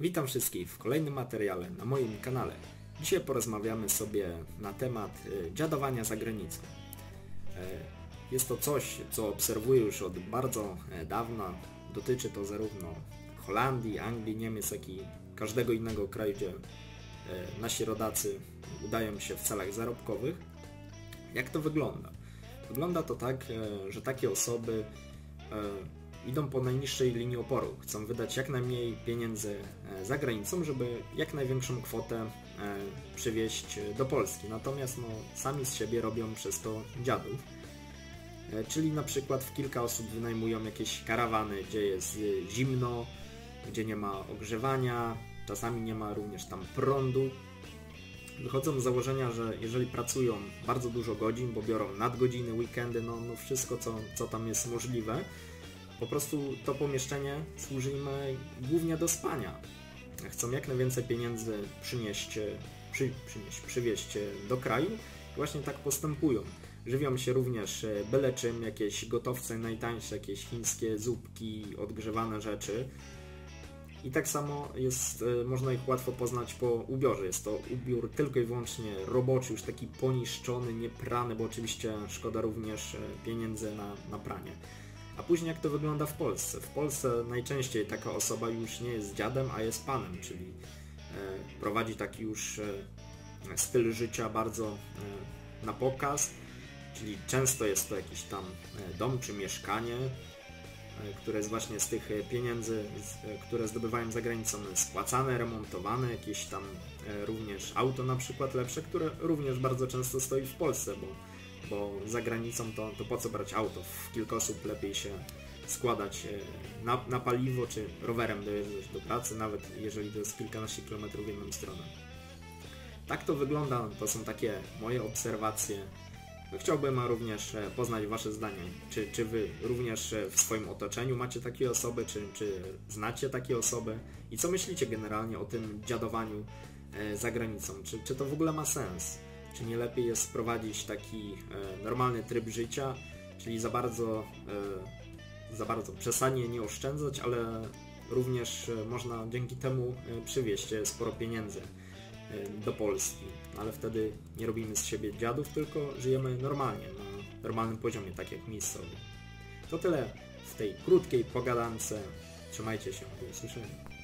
Witam wszystkich w kolejnym materiale na moim kanale. Dzisiaj porozmawiamy sobie na temat y, dziadowania za granicą. E, Jest to coś, co obserwuję już od bardzo e, dawna. Dotyczy to zarówno Holandii, Anglii, Niemiec, jak i każdego innego kraju, gdzie e, nasi rodacy udają się w celach zarobkowych. Jak to wygląda? Wygląda to tak, e, że takie osoby e, idą po najniższej linii oporu. Chcą wydać jak najmniej pieniędzy e, za granicą, żeby jak największą kwotę e, przywieźć do Polski. Natomiast no, sami z siebie robią przez to dziadów. E, Czyli na przykład w kilka osób wynajmują jakieś karawany, gdzie jest e, zimno, gdzie nie ma ogrzewania, czasami nie ma również tam prądu. Wychodzą z założenia, że jeżeli pracują bardzo dużo godzin, bo biorą nadgodziny, weekendy, no, no wszystko co, co tam jest możliwe, po prostu to pomieszczenie służy im e, głównie do spania. Chcą jak najwięcej pieniędzy przynieść, przy, przynieść przywieźć do kraju i właśnie tak postępują. Żywią się również e, byle czym, jakieś gotowce najtańsze, jakieś chińskie zupki, odgrzewane rzeczy. I tak samo jest, e, można ich łatwo poznać po ubiorze. Jest to ubiór tylko i wyłącznie roboczy, już taki poniszczony, nieprany, bo oczywiście szkoda również pieniędzy na, na pranie. A później jak to wygląda w Polsce? W Polsce najczęściej taka osoba już nie jest dziadem, a jest panem, czyli e, prowadzi taki już e, styl życia bardzo e, na pokaz, czyli często jest to jakiś tam dom czy mieszkanie, które jest właśnie z tych pieniędzy, które zdobywają za granicą spłacane, remontowane, jakieś tam również auto na przykład lepsze, które również bardzo często stoi w Polsce, bo bo za granicą to, to po co brać auto? W kilka osób lepiej się składać e, na, na paliwo, czy rowerem dojeżdżać do pracy, nawet jeżeli to jest kilkanaście kilometrów w jedną stronę. Tak to wygląda, to są takie moje obserwacje. Chciałbym również e, poznać Wasze zdanie. Czy, czy Wy również e, w swoim otoczeniu macie takie osoby, czy, czy znacie takie osoby? I co myślicie generalnie o tym dziadowaniu za granicą? Czy, czy to w ogóle ma sens? Czy nie lepiej jest wprowadzić taki e, normalny tryb życia, czyli za bardzo, e, za bardzo przesadnie nie oszczędzać, ale również e, można dzięki temu przywieźć sporo pieniędzy do Polski. Ale wtedy nie robimy z siebie dziadów, tylko żyjemy normalnie, na normalnym poziomie, tak jak miejscowi. To tyle w tej krótkiej pogadance. Trzymajcie się, do usłyszenia.